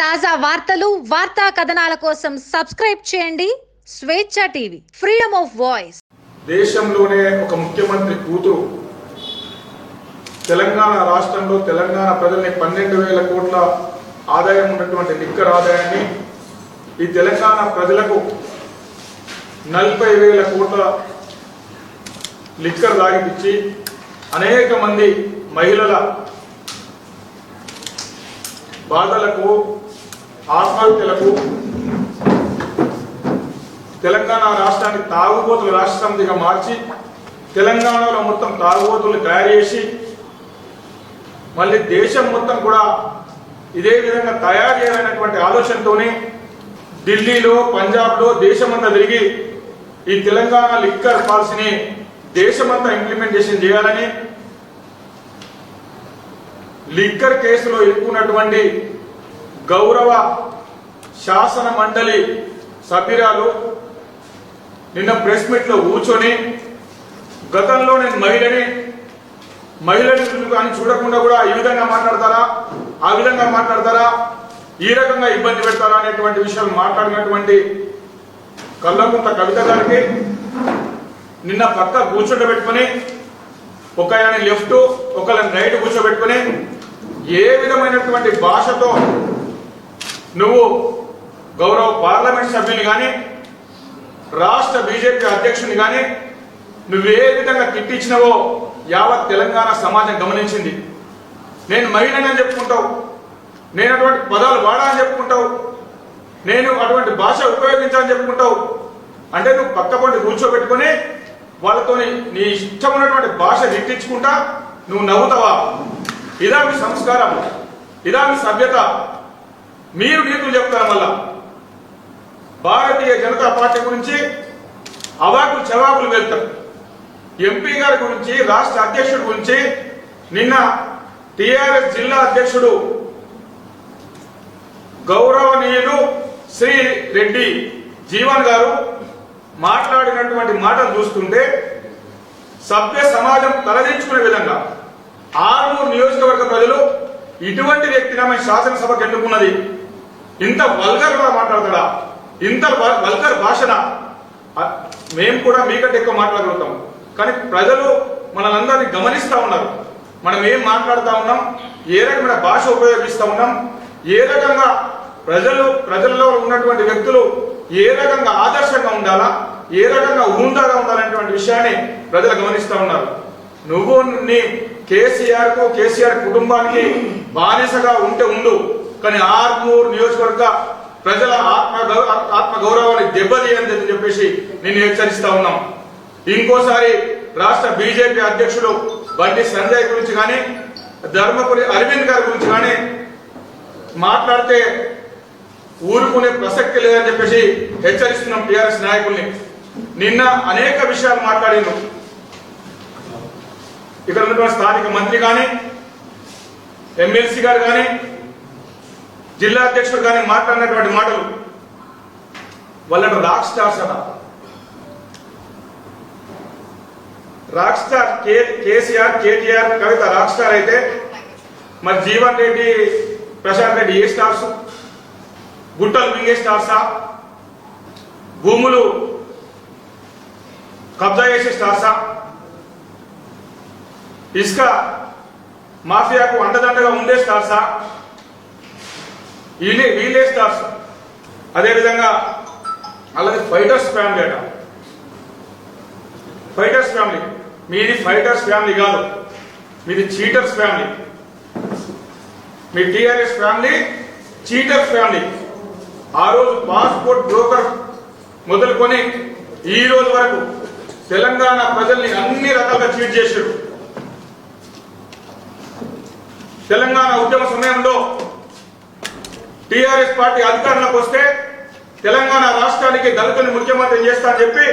తాజా వార్తలు వార్తా కథనాల కోసం సబ్స్క్రైబ్ చేయండి. స్వేచ్ఛ టీవీ ఫ్రీడమ్ ఆఫ్ వాయిస్. దేశంలోనే ఒక ముఖ్యమంత్రి కూతురు. తెలంగాణ రాష్ట్రంలో తెలంగాణ ప్రజల్ని పన్నెండు వేల కోట్ల ఆదాయం ఉన్నటువంటి లిక్కర్ ఆదాయాన్ని ఈ తెలంగాణ ప్రజలకు నలభై వేల కోట్ల లిక్కర్ తాగిపించి అనేక మంది మహిళల బాధలకు ఆత్మహత్యలకు తెలంగాణ రాష్ట్రాన్ని తాగుబోతుల రాష్ట్ర సమితిగా మార్చి తెలంగాణలో మొత్తం తాగుబోతులు తయారు చేసి మళ్ళీ దేశం మొత్తం కూడా ఇదే విధంగా తయారు చేయాలనేటువంటి ఆలోచనతోనే ఢిల్లీలో పంజాబ్లో దేశమంతా తిరిగి ఈ తెలంగాణ లిక్కర్ పాలసీని దేశమంతా ఇంప్లిమెంటేషన్ చేయాలని లిక్కర్ కేసులో ఇరుక్కున్నటువంటి గౌరవ శాసన మండలి సభ్యురాలు నిన్న ప్రెస్ మీట్లో కూర్చొని గతంలో నేను మహిళని మహిళని కానీ చూడకుండా కూడా ఈ విధంగా మాట్లాడతారా ఆ విధంగా మాట్లాడతారా ఈ రకంగా ఇబ్బంది పెడతారా అనేటువంటి విషయాలు మాట్లాడినటువంటి కల్లకుంట కవిత గారికి నిన్న పక్క కూర్చోబెట్టుకుని ఒక ఆయన లెఫ్ట్ ఒకళ్ళని రైట్ కూర్చోబెట్టుకుని ఏ విధమైనటువంటి భాషతో నువ్వు గౌరవ పార్లమెంట్ సభ్యుని కానీ రాష్ట్ర బీజేపీ అధ్యక్షుని కానీ నువ్వు ఏ విధంగా తిట్టించినవో యావత్ తెలంగాణ సమాజం గమనించింది. నేను మహిళనని చెప్పుకుంటావు నేను అటువంటి పదాలు వాడా అని చెప్పుకుంటావు నేను అటువంటి భాష ఉపయోగించాలని చెప్పుకుంటావు. అంటే నువ్వు పక్క పొంటి కూర్చోబెట్టుకుని వాళ్ళతో నీ ఇష్టం ఉన్నటువంటి భాష తిట్టించుకుంటా నువ్వు నవ్వుతావా? ఇదా మీ సంస్కారం ఇదా మీ సభ్యత. మీరు నీతులు చెప్తారు మళ్ళా భారతీయ జనతా పార్టీ గురించి అవాకులు చవాకులు వెళ్తారు. ఎంపీ గారి గురించి రాష్ట్ర అధ్యక్షుడి గురించి నిన్న టిఆర్ఎస్ జిల్లా అధ్యక్షుడు గౌరవనీయులు శ్రీ రెడ్డి జీవన్ గారు మాట్లాడినటువంటి మాటలు చూస్తుంటే సభ్య సమాజం తలదించుకునే విధంగా ఆరుమూరు నియోజకవర్గ ప్రజలు ఇటువంటి వ్యక్తిని ఆమె శాసనసభకు ఎన్నుకున్నది ఇంత వల్గర్గా మాట్లాడతాడా? ఇంత వల్గర్ భాషన? మేము కూడా మీకంటే ఎక్కువ మాట్లాడగలుగుతాం. కానీ ప్రజలు మనలందరినీ గమనిస్తూ ఉన్నారు. మనం ఏం మాట్లాడుతూ ఉన్నాం? ఏ రకమైన భాష ఉపయోగిస్తూ ఉన్నాం? ఏ రకంగా ప్రజలు ప్రజల్లో ఉన్నటువంటి వ్యక్తులు ఏ రకంగా ఆదర్శంగా ఉండాలా? ఏ రకంగా ఉందాగా ఉండాలనేటువంటి విషయాన్ని ప్రజలు గమనిస్తూ ఉన్నారు. నువ్వు నీ కేసీఆర్కు కేసీఆర్ కుటుంబానికి బానిసగా ఉంటే ఉండు. కానీ ఆర్మూర్ నియోజకవర్గ ప్రజల ఆత్మ ఆత్మ గౌరవాన్ని దెబ్బతీయని చెప్పేసి నేను హెచ్చరిస్తా ఉన్నాం. ఇంకోసారి రాష్ట్ర బీజేపీ అధ్యక్షుడు బండి సంజయ్ గురించి కానీ ధర్మపురి అరవింద్ గారి గురించి కానీ మాట్లాడితే ఊరుకునే ప్రసక్తి లేదని చెప్పేసి హెచ్చరిస్తున్నాం టిఆర్ఎస్ నాయకుల్ని. నిన్న అనేక విషయాలు మాట్లాడిండు. ఇక్కడ ఉన్నటువంటి స్థానిక మంత్రి కానీ ఎమ్మెల్సీ గారు కానీ జిల్లా అధ్యక్షుడు కానీ మాట్లాడినటువంటి మాటలు వాళ్ళ రాక్ స్టార్స్ అట రాక్ స్టార్ కే KCR KTR Kavitha rock star అయితే మరి జీవన్ రెడ్డి ప్రశాంత్ రెడ్డి ఏ స్టార్స్ గుట్టలు మింగే స్టార్సా భూములు కబ్జా చేసే స్టార్సా ఇసుక మాఫియాకు అండదండగా ఉండే స్టార్సా వీళ్ళే వీళ్ళే స్టార్స్ అదేవిధంగా అలాగే ఫైటర్స్ ఫ్యామిలీ అట. Fighters family. మీది ఫైటర్స్ ఫ్యామిలీ కాదు. మీది చీటర్స్ ఫ్యామిలీ. మీ టీఆర్ఎస్ ఫ్యామిలీ చీటర్స్ ఫ్యామిలీ. ఆ రోజు పాస్పోర్ట్ బ్రోకర్ మొదలుకొని ఈ రోజు వరకు తెలంగాణ ప్రజల్ని అన్ని రకాలుగా చీట్ చేశారు. తెలంగాణ ఉద్యమ సమయంలో టిఆర్ఎస్ పార్టీ అధికారంలోకి వస్తే తెలంగాణ రాష్ట్రానికి దళితుని ముఖ్యమంత్రి చేస్తా అని చెప్పి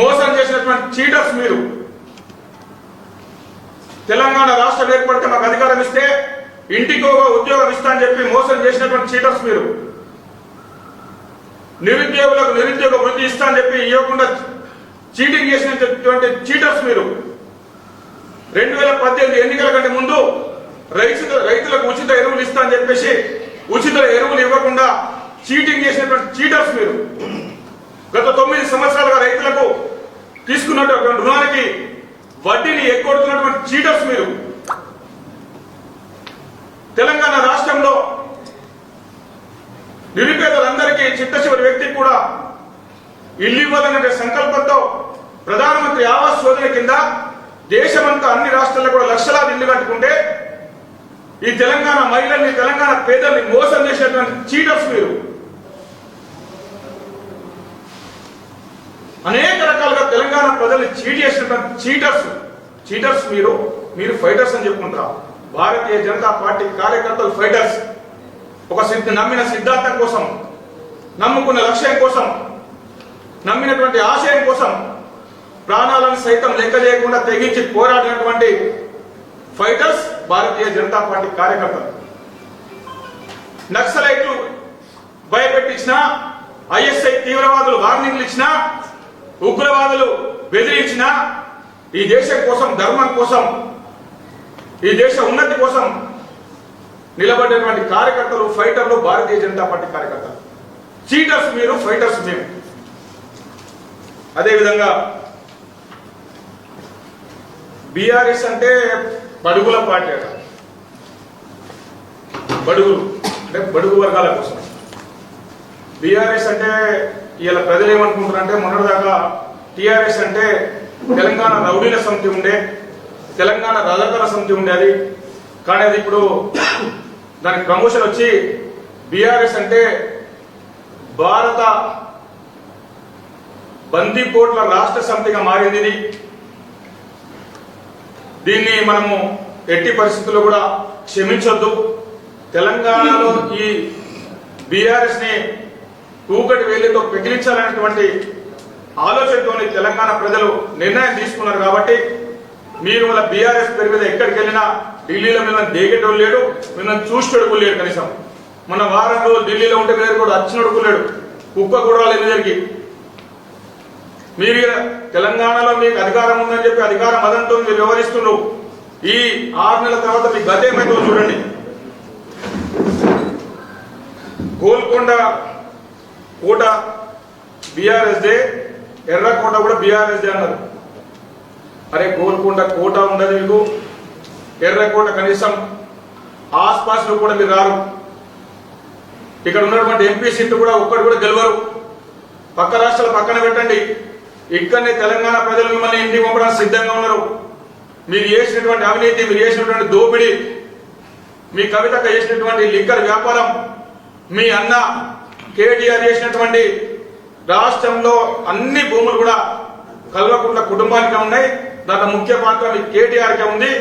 మోసం చేసినటువంటి చీటర్స్ మీరు. తెలంగాణ రాష్ట్రం ఏర్పడితే మాకు అధికారం ఇస్తే ఇంటికి ఒక ఉద్యోగం ఇస్తా అని చెప్పి మోసం చేసినటువంటి చీటర్స్ మీరు. నిరుద్యోగులకు నిరుద్యోగ వృత్తి ఇస్తా అని చెప్పి ఇవ్వకుండా చీటింగ్ చేసినటువంటి చీటర్స్ మీరు. రెండు వేల పద్దెనిమిది ఎన్నికల కంటే ముందు రైతు రైతులకు ఉచిత ఎరువులు ఇస్తా అని చెప్పేసి ఉచిత ఎరువులు ఇవ్వకుండా చీటింగ్ చేసినటువంటి చీటర్స్ మీరు. గత తొమ్మిది సంవత్సరాలుగా రైతులకు తీసుకున్నటువంటి రుణానికి వడ్డీని ఎగ్గొడుతున్నటువంటి చీటర్స్ మీరు. తెలంగాణ రాష్ట్రంలో నిరుపేదలందరికీ చిత్త చివరి వ్యక్తికి కూడా ఇల్లు ఇవ్వాలనే సంకల్పంతో ప్రధానమంత్రి ఆవాస్ యోజన కింద దేశమంతా అన్ని రాష్ట్రాల్లో కూడా లక్షలాది ఇల్లు కట్టుకుంటే ఈ తెలంగాణ మహిళల్ని తెలంగాణ పేదల్ని మోసం చేసినటువంటి చీటర్స్ మీరు. అనేక రకాలుగా తెలంగాణ ప్రజల్ని చీట్ చేసినటువంటి చీటర్స్ చీటర్స్ మీరు మీరు ఫైటర్స్ అని చెప్పుకుంటారు భారతీయ జనతా పార్టీ కార్యకర్తలు ఫైటర్స్. ఒక సిద్ధ నమ్మిన సిద్ధాంతం కోసం నమ్ముకున్న లక్ష్యం కోసం నమ్మినటువంటి ఆశయం కోసం ప్రాణాలను సైతం లెక్క చేయకుండా తెగించి పోరాడినటువంటి ఫైటర్స్ భారతీయ జనతా పార్టీ కార్యకర్తలు. నక్సలైట్లు భయపెట్టించిన ఐఎస్ఐ తీవ్రవాదులు వార్నింగ్లు ఇచ్చినా ఉగ్రవాదులు బెదిరించిన ఈ దేశం కోసం ధర్మం కోసం ఈ దేశ ఉన్నతి కోసం నిలబడినటువంటి కార్యకర్తలు ఫైటర్లు భారతీయ జనతా పార్టీ కార్యకర్తలు. చీటర్స్ మీరు ఫైటర్స్ మేము. అదేవిధంగా బీఆర్ఎస్ అంటే బడుగుల పార్టీ బడుగులు అంటే బడుగు వర్గాల కోసం. బీఆర్ఎస్ అంటే ఇలా ప్రజలు ఏమనుకుంటారంటే మొన్నటిదాకా టీఆర్ఎస్ అంటే తెలంగాణ రౌడీల సమితి ఉండే తెలంగాణ రజకల సమితి ఉండేది కానీ అది ఇప్పుడు దానికి ప్రమోషన్ వచ్చి బీఆర్ఎస్ అంటే భారత బందీపోట్ల రాష్ట్ర సమితిగా మారింది దీన్ని మనము ఎట్టి పరిస్థితుల్లో కూడా క్షమించొద్దు. తెలంగాణలో ఈ బీఆర్ఎస్ని కూకటి వేలితో పెకిలించాలనేటువంటి ఆలోచనతోని తెలంగాణ ప్రజలు నిర్ణయం తీసుకున్నారు కాబట్టి మీరు వాళ్ళ బీఆర్ఎస్ పేరు మీద ఎక్కడికి వెళ్ళినా ఢిల్లీలో మిమ్మల్ని దేగేటోడు లేడు మిమ్మల్ని చూసేటోడు లేడు కనీసం. మన వారం రోజులు ఢిల్లీలో ఉంటే మీరు కూడా వచ్చినడుకు లేడు కుక్క కూడా లేదు జరిగి మీరు తెలంగాణలో మీకు అధికారం ఉందని చెప్పి అధికారం మదంతో మీరు వివరిస్తున్నారు ఈ ఆరు నెలల తర్వాత మీ గత ఏమైందో చూడండి. గోల్కొండ కోట బీఆర్ఎస్ డే ఎర్రకోట కూడా బీఆర్ఎస్ డే అన్నారు. అరే గోల్కొండ కోట ఉండదు మీకు. ఎర్రకోట కనీసం ఆస్పాస్లో కూడా మీరు రారు. ఇక్కడ ఉన్నటువంటి ఎంపీ సీట్లు కూడా ఒక్కటి కూడా గెలవరు. పక్క రాష్ట్రాల పక్కన పెట్టండి. ఇక్కడనే తెలంగాణ ప్రజలు మిమ్మల్ని ఇంటికి పంపడానికి సిద్ధంగా ఉన్నారు. మీరు చేసినటువంటి అవినీతి మీరు చేసినటువంటి దోపిడీ మీ కవితకు చేసినటువంటి లిక్కర్ వ్యాపారం మీ అన్న కేటీఆర్ చేసినటువంటి రాష్ట్రంలో అన్ని భూములు కూడా కల్వకుంట్ల కుటుంబానికే ఉన్నాయి. దాంట్లో ముఖ్య పాత్ర మీ కేటీఆర్కే ఉంది.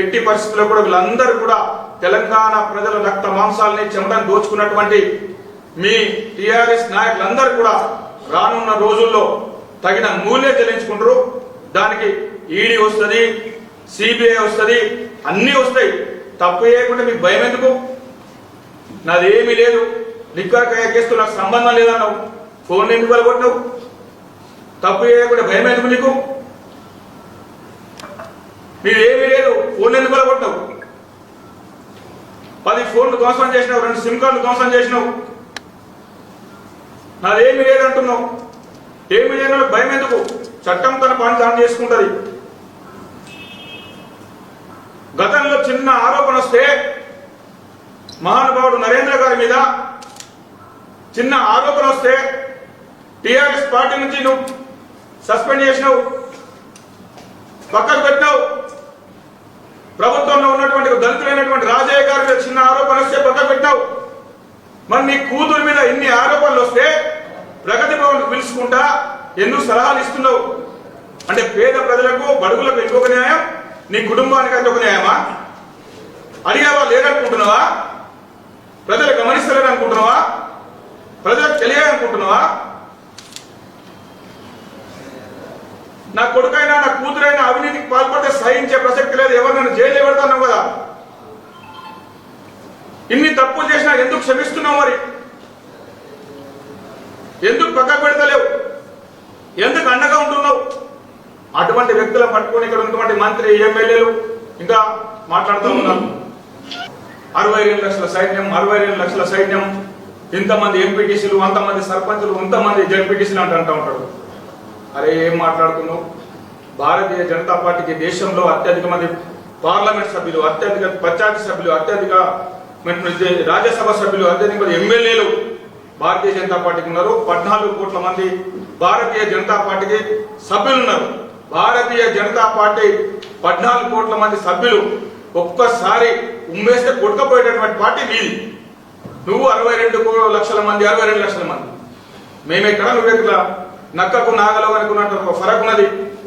ఎట్టి పరిస్థితుల్లో కూడా వీళ్ళందరూ కూడా తెలంగాణ ప్రజల రక్త మాంసాలని చెమటని దోచుకున్నటువంటి మీ టిఆర్ఎస్ నాయకులందరూ కూడా రానున్న రోజుల్లో తగిన మూల్యం చెల్లించుకుంటారు. దానికి ఈడీ వస్తుంది సిబిఐ వస్తుంది అన్నీ వస్తాయి. తప్పు చేయకుండా మీకు భయం ఎందుకు? నాదేమీ లేదు. లిక్కర్ కేసుతో నాకు సంబంధం లేదన్నావు. ఫోన్ ఎందుకు వెళ్ళగొట్టినావు తప్పు చేయకుండా భయం ఎందుకు నీకు? మీదేమీ లేదు. ఫోన్ ఎందుకు వెళ్ళగొట్టినావు పది ఫోన్లు ధ్వంసం చేసినావు రెండు సిమ్ కార్డులు ధ్వంసం చేసినావు. నాదేమీ లేదంటున్నావు. ఏమి లేని భయం ఎందుకు? చట్టం తన పని తాను చేసుకుంటది. గతంలో చిన్న ఆరోపణ వస్తే మహానుభావుడు నరేంద్ర గారి మీద చిన్న ఆరోపణ వస్తే టిఆర్ఎస్ పార్టీ నుంచి నువ్వు సస్పెండ్ చేసినావు పక్కకు పెట్టినావు. ప్రభుత్వంలో ఉన్నటువంటి దళితులైనటువంటి రాజయ్య గారి మీద చిన్న ఆరోపణ వస్తే పక్కకు పెట్టినావు. మరి నీ కూతురు మీద ఇన్ని ఆరోపణలు వస్తే ప్రగతి భవన్ పిలుచుకుంటా ఎన్నో సలహాలు ఇస్తున్నావు. అంటే పేద ప్రజలకు బడుగులకు ఇంకొక న్యాయం నీ కుటుంబానికి అయితే ఒక న్యాయమా? అడిగావా లేదనుకుంటున్నావా? ప్రజలు గమనిస్తలేరు అనుకుంటున్నావా? ప్రజలకు తెలియాలనుకుంటున్నావా? నా కొడుకైనా నా కూతురైనా అవినీతికి పాల్పడితే సహించే ప్రసక్తి లేదు. ఎవరు నన్ను జైలు పెడతాను కదా? ఇన్ని తప్పులు చేసినా ఎందుకు క్షమిస్తున్నావు మరి? ఎందుకు పక్కకు పెడతలేవు? ఎందుకు అండగా ఉంటున్నావు? అటువంటి వ్యక్తులను పట్టుకొని ఇక్కడ ఉన్నటువంటి మంత్రి ఎమ్మెల్యేలు ఇంకా మాట్లాడుతూ ఉన్నారు. అరవై రెండు లక్షల సైన్యం అరవై రెండు లక్షల సైన్యం ఇంతమంది ఎంపీటీసీలు అంతమంది సర్పంచులు ఇంతమంది జడ్పీటీసీలు అంటే అంటూ ఉంటాడు అరే ఏం మాట్లాడుతున్నావు? భారతీయ జనతా పార్టీకి దేశంలో అత్యధిక మంది పార్లమెంట్ సభ్యులు అత్యధిక పంచాయతీ సభ్యులు అత్యధిక రాజ్యసభ సభ్యులు అత్యధిక మంది ఎమ్మెల్యేలు భారతీయ జనతా పార్టీకి ఉన్నారు. పద్నాలుగు కోట్ల మంది భారతీయ జనతా పార్టీకి సభ్యులు ఉన్నారు. భారతీయ జనతా పార్టీ పద్నాలుగు కోట్ల మంది సభ్యులు ఒక్కసారి ఉమ్మేస్తే కొట్టుకపోయేటటువంటి పార్టీ మీది. నువ్వు అరవై రెండు లక్షల మంది అరవై రెండు లక్షల మంది. మేమెక్కడ నువ్వెక్కడ నక్కకు నాగలో అనుకున్నట్టు ఒక ఫరక్ ఉన్నది.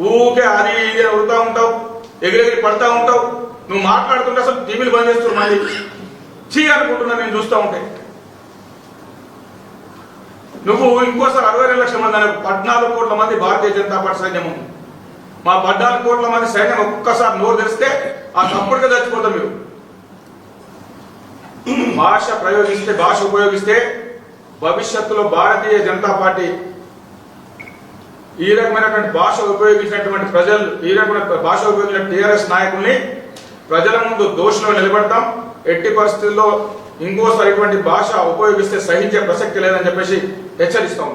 ఊకే అది ఇది ఉడుతా ఉంటావు ఎగిరెగిరి పడతా ఉంటావు. నువ్వు మాట్లాడుతుంటే అసలు టీవీలు బంద్ చేస్తున్నారు మళ్ళీ. చీ అనుకుంటున్నా నేను చూస్తూ ఉంటాయి నువ్వు ఇంకోసారి అరవై రెండు లక్షల మంది అనే పద్నాలుగు కోట్ల మంది భారతీయ జనతా పార్టీ సైన్యం ఉంది. మా పద్నాలుగు కోట్ల మంది సైన్యం ఒక్కసారి నోరు తెరిస్తే ఆ తప్పుడుగా చచ్చిపోతాం మీరు భాష ప్రయోగిస్తే భాష ఉపయోగిస్తే భవిష్యత్తులో భారతీయ జనతా పార్టీ ఈ రకమైనటువంటి భాష ఉపయోగించినటువంటి ప్రజలు ఈ రకమైన భాష ఉపయోగించిన టీఆర్ఎస్ నాయకుల్ని ప్రజల ముందు దోషులో నిలబెడతాం. ఎట్టి పరిస్థితుల్లో ఇంకోసారి ఇటువంటి భాష ఉపయోగిస్తే సహించే ప్రసక్తి లేదని చెప్పేసి హెచ్చరిస్తాం